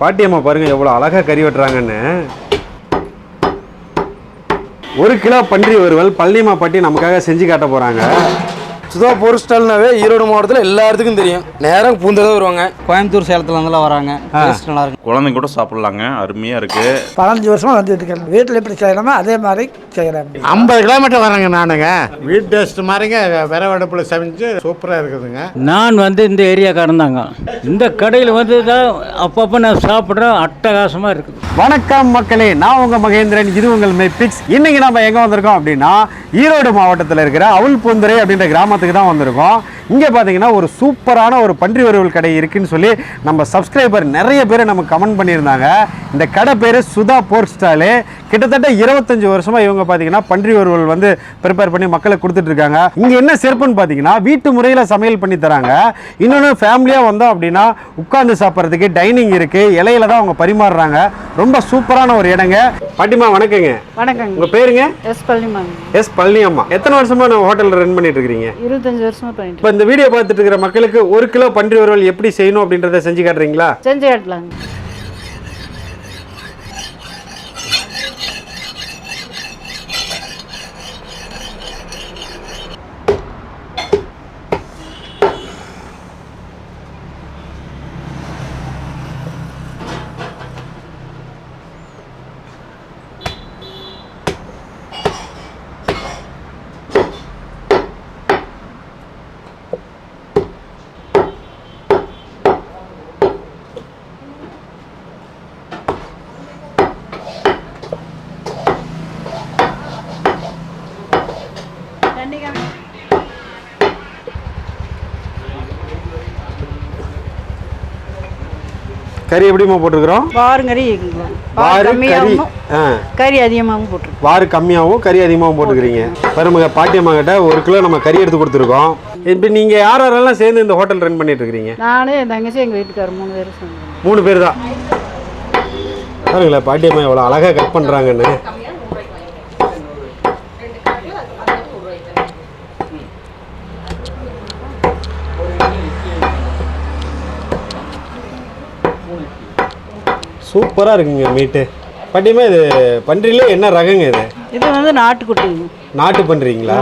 பாட்டியம்மா பாருங்க எவ்வளோ அழகா கறி வெட்டுறாங்கன்னு. ஒரு கிலோ பன்றி வறுவல் பழனியம்மா பாட்டி நமக்காக செஞ்சு காட்ட போறாங்க. சுதா பொருள் ஸ்டால்னாவே ஈரோடு மாவட்டத்தில் எல்லாத்துக்கும் தெரியும். நேரம் பூந்ததான் வருவாங்க. கோயம்புத்தூர் சேலத்துல இருந்தெல்லாம் வராங்க. டேஸ்ட் நல்லா இருக்கு. குழந்தைங்க கூட சாப்பிட்லாங்க. அருமையாக இருக்குது பதினஞ்சு வருஷமா வந்துட்டு இருக்கேன் வீட்டில் எப்படி செய்யலாமோ அதே மாதிரி செய்கிறேன் ஐம்பது கிலோமீட்டர் வரேங்க நானுங்க. வீட் டேஸ்ட் மாதிரிங்க விறகு அடுப்பில் சமைச்சு சூப்பராக இருக்குதுங்க. நான் வந்து இந்த ஏரியாக்காரன் தாங்க. இந்த கடையில் வந்து தான் அப்பப்போ நான் சாப்பிட்றேன் அட்டகாசமாக இருக்குது வணக்கம் மக்களே நான் உங்க மகேந்திரன். இது உங்கள் மெட்ரிக்ஸ் இன்னைக்கு நம்ம எங்க வந்திருக்கோம் அப்படின்னா ஈரோடு மாவட்டத்தில் இருக்கிற அவுல் பூந்துரை அப்படின்ற கிராமத்துக்கு தான் வந்திருக்கோம். இங்கே பார்த்தீங்கன்னா ஒரு சூப்பரான ஒரு பன்றி வறுவல் கடை இருக்குன்னு சொல்லி நம்ம சப்ஸ்கிரைபர் நிறைய பேர் நமக்கு கமெண்ட் பண்ணியிருந்தாங்க. இந்த கடை பேர் சுதா போர்க் ஸ்டாலு கிட்டத்தட்ட இருபத்தஞ்சு வருஷமா இவங்க பார்த்தீங்கன்னா பன்றி வறுவல் வந்து ப்ரிப்பேர் பண்ணி மக்களுக்கு கொடுத்துட்டு இருக்காங்க. இங்கே என்ன சிறப்புன்னு பார்த்தீங்கன்னா வீட்டு முறையில் சமையல் பண்ணி தராங்க. இன்னொன்று ஃபேமிலியாக வந்தோம் அப்படின்னா உட்கார்ந்து சாப்பிட்றதுக்கு டைனிங் இருக்கு. இலையில தான் அவங்க பரிமாறுறாங்க. ரொம்ப சூப்பரான ஒரு இடங்க. பாட்டிமா வணக்கங்க. வணக்கங்க. உங்க பேருங்க? எஸ் பள்ளிமாங்க எஸ் பழனி அம்மா எத்தனை வருஷமா நம்ம ஹோட்டல் ரன் பண்ணிட்டு இருக்கீங்க இருபத்தஞ்சு வருஷமா பண்ணிட்டு இப்போ இந்த வீடியோ பார்த்துட்டு இருக்கிற மக்களுக்கு ஒரு கிலோ பன்றி வறுவல் எப்படி செய்யணும் அப்படின்றத செஞ்சு காட்டுறீங்களா. செஞ்சு காட்டலாங்க கறி எப்படிமா போட்டிருக்கிறோம்? வாருங்கறி வாரு கறி. கறி அதிகமாகவும் போட்டிருக்கு வாரு கம்மியாகவும் கறி அதிகமாகவும் போட்டுக்கிறீங்க. பாருங்க பாட்டியம்மா கிட்ட ஒரு கிலோ நம்ம கறி எடுத்து கொடுத்துருக்கோம். இப்போ நீங்கள் யார் யாரெல்லாம் சேர்ந்து இந்த ஹோட்டல் ரன் பண்ணிட்டு இருக்கிறீங்க? நானே என் தங்கச்சி எங்கள் வீட்டுக்காரர் மூணு சொன்னோம் மூணு பேர் தான் பாருங்களேன் பாட்டியம்மா எவ்வளோ அழகாக கட் பண்ணுறாங்கன்னு சூப்பராக இருக்குங்க மீட்டு பாட்டியம்மா இது பன்றியில என்ன ரகங்க இது? இது வந்து நாட்டுக்குட்டிங்க நாட்டு பன்றிங்களா?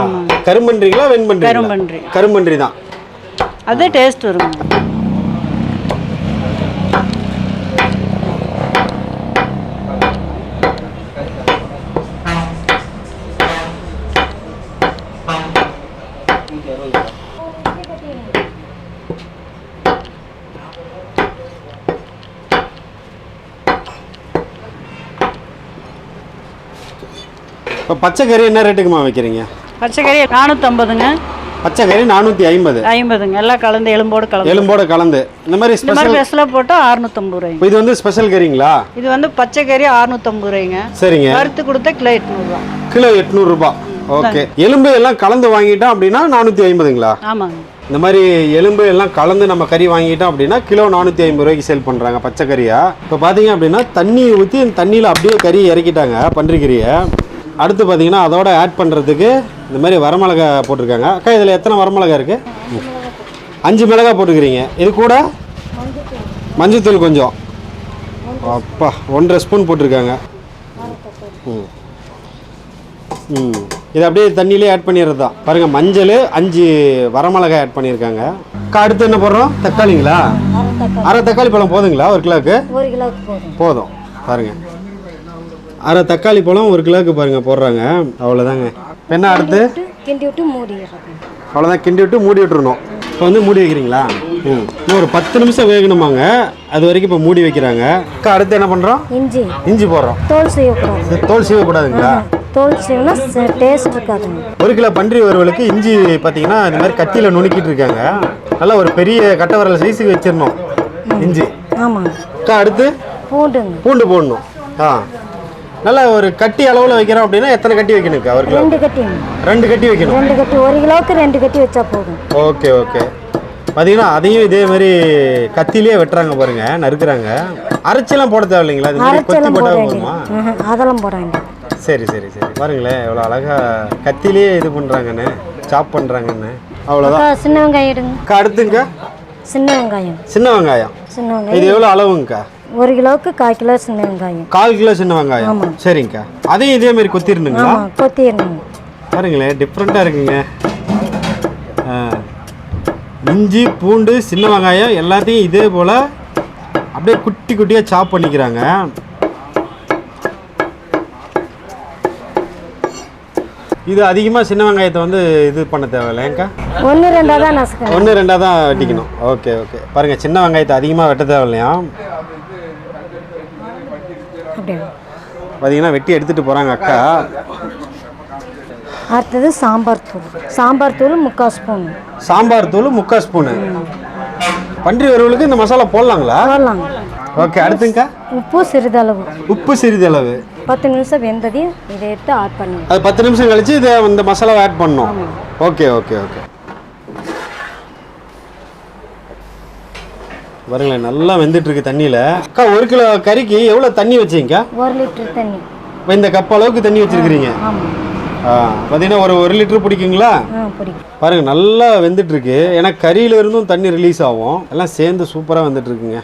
கரும்பன்றிங்களா வெண்பன்றி கரும்பன்றி. கரும்பன்றி தான். அதே டேஸ்ட் வருங்க. இப்போ பச்சை கறி என்ன ரேட்டுக்குமா வைக்கிறீங்க? பச்சை கறி நானூற்றம்பதுங்க பச்சை கறி நானூற்றி ஐம்பது. ஐம்பதுங்க. எல்லாம் கலந்து எலும்போடு கலந்து. எலும்போட கலந்து. இந்த மாதிரி ஸ்பெஷல் பெஸ்ஸில் போட்டால் அறுநூத்தம்பது இப்போ இது வந்து ஸ்பெஷல் கறிங்களா? இது வந்து பச்சை கறி அறுநூத்தம்பது ரூபாய்ங்க. சரிங்க. வறுத்து கொடுத்தா கிலோ எட்நூறுபா கிலோ எட்நூறுபா ஓகே. எலும்பு எல்லாம் கலந்து வாங்கிட்டோம் அப்படின்னா நானூற்றி ஐம்பதுங்களா? ஆமாங்க. இந்த மாதிரி எலும்பு எல்லாம் கலந்து நம்ம கறி வாங்கிட்டோம் அப்படின்னா கிலோ நானூற்றி ஐம்பது ரூபாய்க்கு சேல் பண்ணுறாங்க பச்சை கறியா. இப்போ பார்த்தீங்க அப்படின்னா தண்ணி ஊற்றி தண்ணியில் அப்படியே கறி இறக்கிட்டாங்க பன்றி கறியை அடுத்து பார்த்தீங்கன்னா அதோட ஆட் பண்ணுறதுக்கு இந்த மாதிரி வரமிளகா போட்டிருக்காங்க. அக்கா இதில் எத்தனை வரமிளகா இருக்குது அஞ்சு மிளகா போட்டுக்கிறீங்க. இது கூட மஞ்சத்தூள் கொஞ்சம். அப்பா ஒன்றரை ஸ்பூன் போட்டிருக்காங்க. ம். ம். இது அப்படியே தண்ணியிலே ஆட் பண்ணிடுறது தான். பாருங்கள் மஞ்சள் அஞ்சு வரமிளகாய் ஆட் பண்ணியிருக்காங்க. அக்கா, அடுத்து என்ன போடுறோம்? தக்காளிங்களா? அரை தக்காளி. பழம் போதுங்களா? ஒரு கிலோவுக்கு போதும். போதும். பாருங்க. அரை தக்காளி பழம் ஒரு கிலோவுக்கு பாருங்க போடுறாங்க. அவ்வளோதாங்க என்ன அடுத்து? கிண்டி விட்டு மூடிடுறது அவ்வளோதான் கிண்டி விட்டு மூடி விட்டுறணும். இப்போ வந்து மூடி வைக்கிறீங்களா? ம். இன்னும் ஒரு பத்து நிமிஷம் வேகணுமாங்க. அது வரைக்கும் இப்போ மூடி வைக்கிறாங்க. அக்கா அடுத்து என்ன பண்ணுறோம் இஞ்சி. இஞ்சி போடுறோம். தோல் செய்யக்கூடாது. தோல் சீவக்கூடாதுங்களா தோல் செய்யணும்னா டேஸ்ட் இருக்காதுங்க ஒரு கிலோ பன்றி வறுவலுக்கு இஞ்சி பார்த்தீங்கன்னா இந்த மாதிரி கத்தியில் நுணுக்கிட்டு இருக்காங்க. நல்லா ஒரு பெரிய கட்டை விரல் சைஸுக்கு வச்சிடணும். இஞ்சி. ஆமாங்க. அக்கா அடுத்து? பூண்டுங்க. பூண்டு போடணும். ஆ. நல்லா ஒரு கட்டி அளவில் வைக்கிறோம் அப்படின்னா எத்தனை கட்டி வைக்கணுக்கா ஒரு கிலோ ரெண்டு கட்டிங்க ரெண்டு கட்டி வைக்கணும். ரெண்டு கட்டி ஒரு கிலோவுக்கு ரெண்டு கட்டி வச்சா போதும். Okay okay. பார்த்தீங்கன்னா அதையும் இதே மாதிரி கத்திலேயே வெட்டுறாங்க பாருங்க நறுக்குறாங்க. அரைச்செல்லாம் போட தேவையில்லைங்களா இது கொத்தி போட்டால் போதுமா? அதெல்லாம் போட வேண்டியது. சரி சரி சரி. பாருங்களேன் எவ்வளோ அழகா கத்திலேயே இது பண்ணுறாங்கண்ணே சாப் பண்ணுறாங்கண்ணே அவ்வளோதான் சின்ன வெங்காயம் எடுங்க. அடுத்துங்க சின்ன வெங்காயம். சின்ன வெங்காயம். சின்ன இது வெங்காயம் எவ்வளோ அளவுங்கக்கா? ஒரு கிலோவுக்கு கால் கிலோ சின்ன வெங்காயம். கால் கிலோ சின்ன வெங்காயம்? சரிங்கக்கா. அதையும் இதே மாதிரி கொத்திருந்துங்களா ஆமாம் கொத்திடணுங்க பாருங்களேன் டிஃப்ரெண்ட்டாக இருக்குங்க. இஞ்சி பூண்டு சின்ன வெங்காயம் எல்லாத்தையும் இதே போல் அப்படியே குட்டி குட்டியாக சாப் பண்ணிக்கிறாங்க. இது அதிகமாக சின்ன வெங்காயத்தை வந்து இது பண்ண தேவையில்லைங்கக்கா ஒன்று ரெண்டாக தான் ஒன்று ரெண்டாக தான் வெட்டிக்கணும். Okay okay. பாருங்கள் சின்ன வெங்காயத்தை அதிகமாக வெட்ட தேவையில்லையா? பார்த்தீங்கன்னா வெட்டி எடுத்துகிட்டு போகிறாங்க அக்கா. அடுத்தது சாம்பார் தூள். சாம்பார் தூள் முக்கால் ஸ்பூன். சாம்பார் தூள் முக்கால் ஸ்பூனு. பன்றி வறுவலுக்கு இந்த மசாலா போடலாங்களா? போடலாங்க. ஓகே அடுத்துங்கக்கா உப்பு சிறிதளவு. உப்பு சிறிதளவு. பத்து நிமிஷம் வெந்ததையும் இதை எடுத்து ஆட் பண்ணுங்க அது பத்து நிமிஷம் கழிச்சு இதை இந்த மசாலாவை ஆட் பண்ணணும். Okay okay okay. பாருங்களேன் நல்லா வெந்துட்டு இருக்கு தண்ணியில். அக்கா ஒரு கிலோ கறிக்கு எவ்வளோ தண்ணி வச்சீங்கக்கா ஒரு லிட்டர் தண்ணி. இப்போ இந்த கப் அளவுக்கு தண்ணி வச்சிருக்கிறீங்க. பார்த்தீங்கன்னா ஒரு ஒரு லிட்டர் பிடிக்குங்களா? பாருங்க நல்லா வெந்துட்டு இருக்கு ஏன்னா கறியில இருந்தும் தண்ணி ரிலீஸ் ஆகும். எல்லாம் சேர்ந்து சூப்பராக வந்துட்டு இருக்குங்க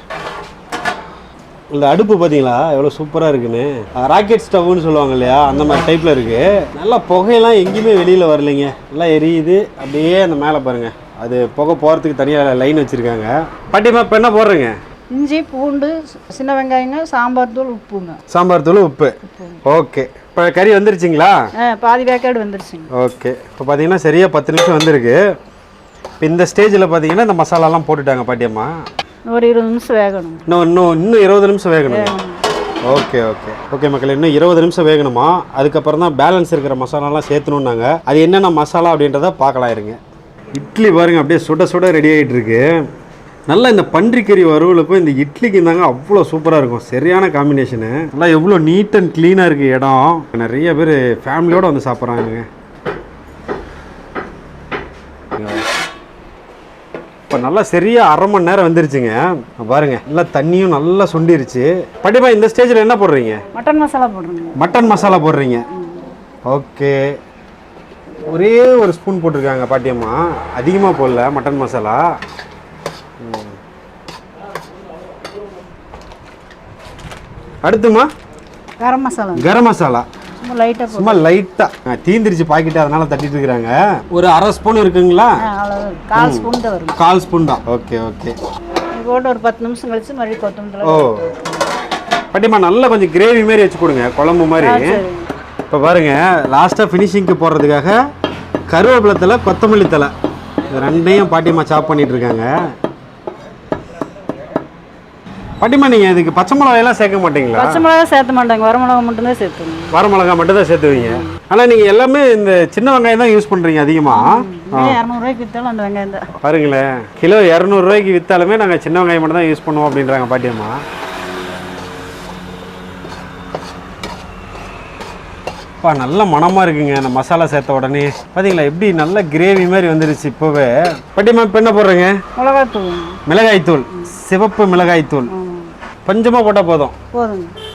இந்த அடுப்பு பார்த்தீங்களா எவ்வளோ சூப்பராக இருக்குன்னு. ராக்கெட் ஸ்டவ்னு சொல்லுவாங்க இல்லையா அந்த மாதிரி டைப்பில் இருக்கு. நல்லா புகையெல்லாம் எங்கேயுமே வெளியில் வரலைங்க. நல்லா எரியுது. அப்படியே அந்த மேலே பாருங்க. அது புகை போகிறதுக்கு தனியாக லைன் வச்சுருக்காங்க. பாட்டிமா இப்போ என்ன போடுறீங்க? இஞ்சி பூண்டு சின்ன வெங்காயங்க சாம்பார் தூள் உப்புங்க. சாம்பார் தூள் உப்பு. ஓகே. இப்போ கறி வந்துருச்சுங்களா? பாதி வேக்காடு வந்துருச்சுங்க. ஓகே. இப்போ பார்த்தீங்கன்னா சரியாக பத்து நிமிஷம் வந்திருக்கு. இப்போ இந்த ஸ்டேஜில் பார்த்தீங்கன்னா இந்த மசாலாலாம் போட்டுட்டாங்க பாட்டியம்மா. ஒரு இருபது நிமிஷம் வேகணும். இன்னும் இன்னும் இன்னும் இருபது நிமிஷம் வேகணும். Okay okay. ஓகே மக்களே இன்னும் இருபது நிமிஷம் வேகணுமா? அதுக்கப்புறம் தான் பேலன்ஸ் இருக்கிற மசாலாலாம் சேர்த்தணுன்னாங்க அது என்னென்ன மசாலா அப்படின்றத பார்க்கலாம் இருங்க. இட்லி பாருங்க அப்படியே சுட சுட ரெடி ஆகிட்டு இருக்கு நல்லா இந்த பன்றிக்கறி வறுவலுக்கும் இந்த இட்லிக்கு தாங்க அவ்வளோ சூப்பராக இருக்கும். சரியான காம்பினேஷனு நல்லா எவ்வளோ நீட் அண்ட் க்ளீனாக இருக்குது இடம். நிறைய பேர் ஃபேமிலியோடு வந்து சாப்பிட்றாங்க. இப்போ நல்லா சரியா அரை மணி நேரம் வந்துருச்சுங்க. பாருங்க நல்லா தண்ணியும் நல்லா சுண்டிருச்சு. படிப்பா இந்த ஸ்டேஜில் என்ன போடுறீங்க? மட்டன் மசாலா போடுறோங்க. மட்டன் மசாலா போடுறீங்க. ஓகே ஒரே ஒரு ஸ்பூன் போட்டிருக்காங்க பாட்டியம்மா அதிகமாக போடல மட்டன் மசாலா. அடுத்துமா? கரம் மசாலா. கரம் மசாலா. சும்மா லைட்டாக சும்மா லைட்டாக தீந்திருச்சு பாக்கெட்டு அதனால தட்டிட்டு இருக்கிறாங்க. ஒரு அரை ஸ்பூன் இருக்குங்களா? கால் ஸ்பூன் தான் வரும். கால் ஸ்பூன் தான். Okay okay. போட்டு ஒரு பத்து நிமிஷம் கழிச்சு மறுபடியும் கொத்தமல்லி ஓ. தழை பாட்டிம்மா நல்லா கொஞ்சம் கிரேவி மாதிரி வச்சு கொடுங்க. குழம்பு மாதிரி. இப்போ பாருங்க லாஸ்ட்டாக ஃபினிஷிங்க்கு போடுறதுக்காக கருவேப்பிலை தலை கொத்தமல்லி தலை. இது ரெண்டையும் பாட்டிம்மா சாப் பண்ணிட்டு இருக்காங்க. பாட்டிம்மா நீங்கள் இதுக்கு பச்சை மிளகாயெல்லாம் சேர்க்க மாட்டீங்களா? பச்சை மிளகா சேர்த்த மாட்டாங்க. வர மிளகா மட்டும்தான் சேர்த்துங்க வர மிளகா மட்டும் தான் சேர்த்துவீங்க. ஆனால் நீங்கள் எல்லாமே இந்த சின்ன வெங்காயம் தான் யூஸ் பண்ணுறீங்க அதிகமாக இரநூறுவாய்க்கு விற்றாலும் அந்த வெங்காயம் தான். பாருங்களேன் கிலோ இரநூறுவாய்க்கு விற்றாலுமே நாங்கள் சின்ன வெங்காயம் மட்டும் தான் யூஸ் பண்ணுவோம் அப்படின்றாங்க பாட்டியம்மா அப்பா நல்ல மணமாக இருக்குங்க. அந்த மசாலா சேர்த்த உடனே. பார்த்தீங்களா எப்படி நல்ல கிரேவி மாதிரி வந்துருச்சு இப்போவே. பாட்டியம்மா இப்போ என்ன போடுறீங்க? மிளகாத்தூள் மிளகாய்த்தூள். சிவப்பு மிளகாய்த்தூள். கொஞ்சமாக போட்டால் போதும்.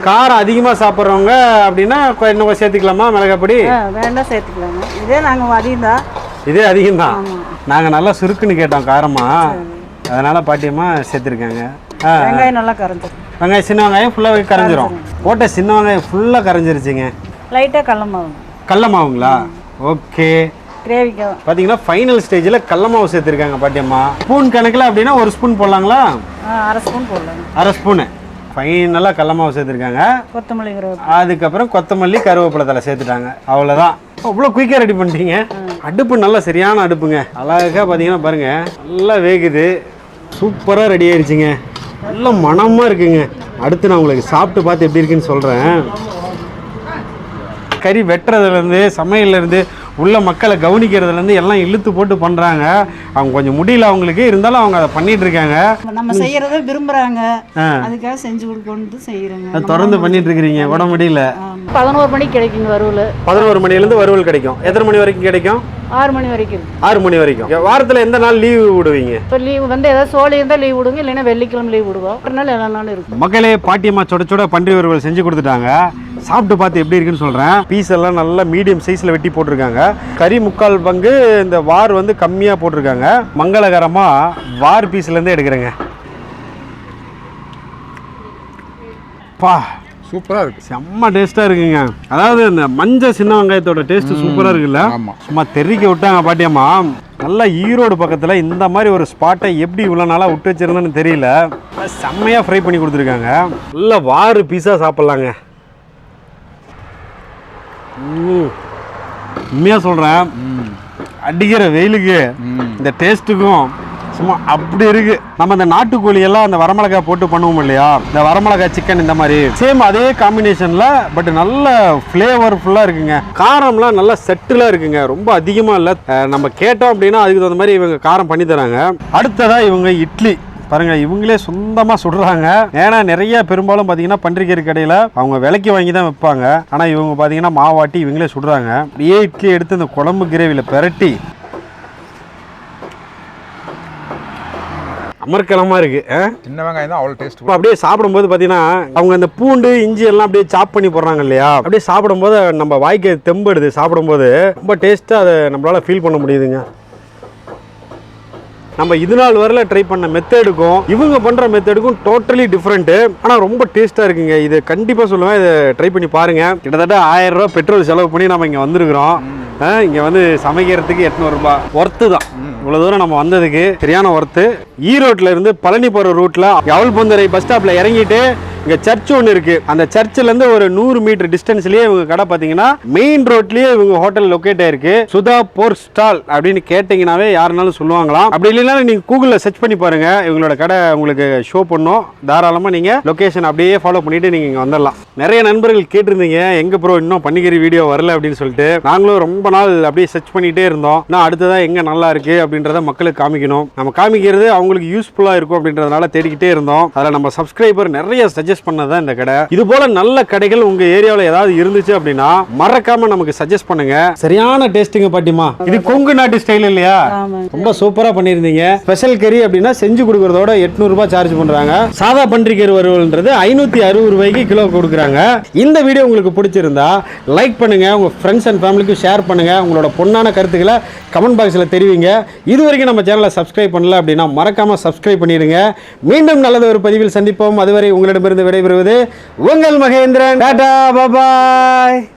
காரம் அதிகமாக சாப்பிட்றவங்க அப்படின்னா இன்னும் சேர்த்துக்கலாமா மிளகாப்பொடி வேண்டாம் சேர்த்துக்கலாங்க. இதே நாங்கள் அதிகம் தான் இதே அதிகம்தான் நாங்கள் நல்லா சுருக்குன்னு கேட்டோம் காரமாக அதனால் பாட்டியம்மா சேர்த்துருக்காங்க. வெங்காயம் நல்லா கரைஞ்சிரும். வெங்காயம் சின்ன வெங்காயம் ஃபுல்லாக கரைஞ்சிரும். போட்ட சின்ன வெங்காயம் ஃபுல்லாக கரைஞ்சிருச்சுங்க. லைட்டாக கடல மாவு கடல மாவுங்களா ஓகே. கிரேவிக்காக பார்த்தீங்கன்னா ஃபைனல் ஸ்டேஜில் கடல மாவு சேர்த்துருக்காங்க பாட்டியம்மா ஸ்பூன் கணக்கில் அப்படின்னா ஒரு ஸ்பூன் போடலாங்களா? அரை ஸ்பூன் போடலாங்க அரை ஸ்பூனு ஃபைனலாக கடல மாவு சேர்த்துருக்காங்க. கொத்தமல்லி அதுக்கப்புறம் கொத்தமல்லி கருவேப்பிலை தலை சேர்த்துட்டாங்க அவ்வளோதான் அவ்வளோ குயிக்காக ரெடி பண்ணிட்டீங்க. அடுப்பு நல்லா சரியான அடுப்புங்க. அழகாக பார்த்தீங்கன்னா பாருங்கள் நல்லா வேகுது. சூப்பராக ரெடி ஆயிருச்சுங்க. நல்ல மணமாக இருக்குங்க. அடுத்து நான் உங்களுக்கு சாப்பிட்டு பார்த்து எப்படி இருக்குன்னு சொல்கிறேன் கறி வெட்டுறதுலேருந்து சமையல்லேருந்து உள்ள மக்களை கவனிக்கிறதுலேருந்து எல்லாம் இழுத்து போட்டு பண்ணுறாங்க அவங்க கொஞ்சம் முடியல அவங்களுக்கு. இருந்தாலும் அவங்க அதை பண்ணிட்டு இருக்காங்க. நம்ம செய்யறத விரும்புறாங்க. ஆ. அதுக்காக செஞ்சு கொடுக்கணும்னு செய்யறேங்க. அதை தொடர்ந்து பண்ணிட்டு இருக்கிறீங்க. உட முடியல. பதினோரு மணிக்கு கிடைக்குங்க வறுவல். பதினோரு மணிலேருந்து வறுவல் கிடைக்கும். எத்தனை மணி வரைக்கும் கிடைக்கும்? ஆறு மணி வரைக்கும். ஆறு மணி வரைக்கும். வாரத்தில் எந்த நாள் லீவு விடுவீங்க? இப்போ லீவ் வந்து ஏதாவது சோழி இருந்தால் லீவ் விடுங்க இல்லைன்னா வெள்ளிக்கிழமை லீவ் விடுவோம் ஒரு நாள் எல்லா நாளும் இருக்கும். மக்களே பாட்டியம்மா சுட சுட பன்றி வறுவல் செஞ்சு கொடுத்துட்டாங்க. சாப்பிட்டு பார்த்து எப்படி இருக்குன்னு சொல்கிறேன் பீஸ் எல்லாம் நல்லா மீடியம் சைஸில் வெட்டி போட்டிருக்காங்க. கறி முக்கால் பங்கு இந்த வார் வந்து கம்மியாக போட்டிருக்காங்க. மங்களகரமாக வார் பீஸ்லேருந்து எடுக்கிறேங்க. பா. சூப்பராக இருக்கு. செம்ம டேஸ்ட்டாக இருக்குங்க. அதாவது இந்த மஞ்சள் சின்ன வெங்காயத்தோட டேஸ்ட்டு சூப்பராக இருக்குல்ல? ஆமாம். சும்மா தெறிக்க விட்டாங்க பாட்டியம்மா. நல்லா ஈரோடு பக்கத்தில் இந்த மாதிரி ஒரு ஸ்பாட்டை எப்படி இவ்வளோ நாளாக விட்டு வச்சிருந்தேன்னு தெரியல. செம்மையாக ஃப்ரை பண்ணி கொடுத்துருக்காங்க. நல்ல வாறு பீஸாக சாப்பிட்லாங்க. உண்மையாக சொல்கிறேன் அடிக்கிற வெயிலுக்கு இந்த டேஸ்ட்டுக்கும் சும்மா அப்படி இருக்கு. நம்ம இந்த நாட்டுக்கோழி எல்லாம் அந்த வரமிளகாய் போட்டு பண்ணுவோம் இல்லையா? இந்த வரமிளகாய் சிக்கன் இந்த மாதிரி. சேம் அதே காம்பினேஷன்ல பட் நல்ல ஃப்ளேவர்ஃபுல்லாக இருக்குங்க. காரம்லாம் நல்லா செட்டிலா இருக்குங்க. ரொம்ப அதிகமாக இல்லை. நம்ம கேட்டோம் அப்படின்னா அதுக்கு தகுந்த மாதிரி இவங்க காரம் பண்ணி தராங்க. அடுத்ததா இவங்க இட்லி. பாருங்க இவங்களே சொந்தமாக சுடுறாங்க. ஏன்னா நிறைய பெரும்பாலும் பார்த்தீங்கன்னா பன்றிக்கறி கடையில் அவங்க விலைக்கு வாங்கி தான் வைப்பாங்க ஆனால் இவங்க பார்த்தீங்கன்னா மாவாட்டி இவங்களே சுடுறாங்க. அப்படியே இட்லி எடுத்து இந்த குழம்பு கிரேவியில் பெரட்டி அமர்க்கலமாக இருக்கு ஆ? சின்ன வெங்காயம் தான் அவ்வளோ டேஸ்ட் இப்போ அப்படியே சாப்பிடும்போது பார்த்தீங்கன்னா அவங்க அந்த பூண்டு இஞ்சி எல்லாம் அப்படியே சாப் பண்ணி போடுறாங்க இல்லையா அப்படியே சாப்பிடும்போது நம்ம வாய்க்கு தெம்படுது சாப்பிடும்போது ரொம்ப டேஸ்ட்டாக அதை நம்மளால ஃபீல் பண்ண முடியுதுங்க நம்ம இது நாள் வரல ட்ரை பண்ண மெத்தேடுக்கும் இவங்க பண்ணுற மெத்தேடுக்கும் டோட்டலி டிஃப்ரெண்ட்டு ஆனால் ரொம்ப டேஸ்ட்டாக இருக்குங்க. இது கண்டிப்பாக சொல்லுவேன். இதை ட்ரை பண்ணி பாருங்கள் கிட்டத்தட்ட ஆயிரம் ரூபா பெட்ரோல் செலவு பண்ணி நம்ம இங்கே வந்திருக்கிறோம். இங்கே வந்து சமைக்கிறதுக்கு எட்நூறுபா ஒர்த்து தான். இவ்வளோ தூரம் நம்ம வந்ததுக்கு சரியான ஒர்த்து ஈரோட்டில் இருந்து பழனி போகிற ரூட்டில் அவல்பொந்தரை பஸ் ஸ்டாப்பில் இறங்கிட்டு இங்கே சர்ச் ஒன்று இருக்குது அந்த சர்ச்சிலேருந்து ஒரு நூறு மீட்டர் டிஸ்டன்ஸ்லேயே இவங்க கடை பார்த்தீங்கன்னா மெயின் ரோட்லேயே இவங்க ஹோட்டல் லொக்கேட் ஆயிருக்கு. சுதா போர் ஸ்டால் அப்படின்னு கேட்டிங்கனாவே யாருனாலும் சொல்லுவாங்களாம். அப்படி இல்லைனா நீங்கள் கூகுளில் சர்ச் பண்ணி பாருங்கள் இவங்களோட கடை உங்களுக்கு ஷோ பண்ணும். தாராளமாக நீங்கள் லொக்கேஷன் அப்படியே ஃபாலோ பண்ணிவிட்டு நீங்கள் இங்கே வந்துடலாம். நிறைய நண்பர்கள் கேட்டிருந்தீங்க. எங்கே ப்ரோ இன்னும் பண்ணிக்கிற வீடியோ வரல அப்படின்னு சொல்லிட்டு. நாங்களும் ரொம்ப நாள் அப்படியே சர்ச் பண்ணிகிட்டே இருந்தோம். நான் அடுத்ததாக எங்கே நல்லா இருக்குது அப்படின்றத மக்களுக்கு காமிக்கணும். நம்ம காமிக்கிறது அவங்களுக்கு யூஸ்ஃபுல்லாக இருக்கும் அப்படின்றதுனால தேடிக்கிட்டே இருந்தோம். அதில் நம்ம சப்ஸ்கிரைபர் நிறைய சஜஸ்ட் பண்ணதான் இந்த கடை. இது போல நல்ல கடைகள் உங்க ஏரியாவில் ஏதாவது இருந்துச்சு அப்படின்னா மறக்காம நமக்கு சஜஸ்ட் பண்ணுங்க. சரியான டேஸ்ட்டுங்க பாட்டிமா இது கொங்கு நாட்டு ஸ்டைல் இல்லையா? ரொம்ப சூப்பரா பண்ணியிருந்தீங்க. ஸ்பெஷல் கறி அப்படின்னா செஞ்சு கொடுக்கறதோட எட்நூறு ரூபாய் சார்ஜ் பண்றாங்க. சாதா பன்றி கறி வறுவல்ன்றது ஐநூத்தி அறுபது ரூபாய்க்கு கிலோ கொடுக்குறாங்க. இந்த வீடியோ உங்களுக்கு பிடிச்சிருந்தா லைக் பண்ணுங்க. உங்க ஃப்ரெண்ட்ஸ் அண்ட் ஃபேமிலிக்கு ஷேர் பண்ணுங்க. உங்களோட பொண்ணான கருத்துக்களை கமெண்ட் பாக்ஸில் தெரிவிங்க. இது வரைக்கும் நம்ம சேனலை சப்ஸ்கிரைப் பண்ணல அப்படின்னா மறக்காம சப்ஸ்கிரைப் பண்ணிடுங்க. மீண்டும் நல்லது ஒரு பதிவில் சந்திப்போம். அதுவரை உங்களிடமிருந்து விடைபெறுவது உங்கள் மகேந்திரன். டாடா பாபாய்.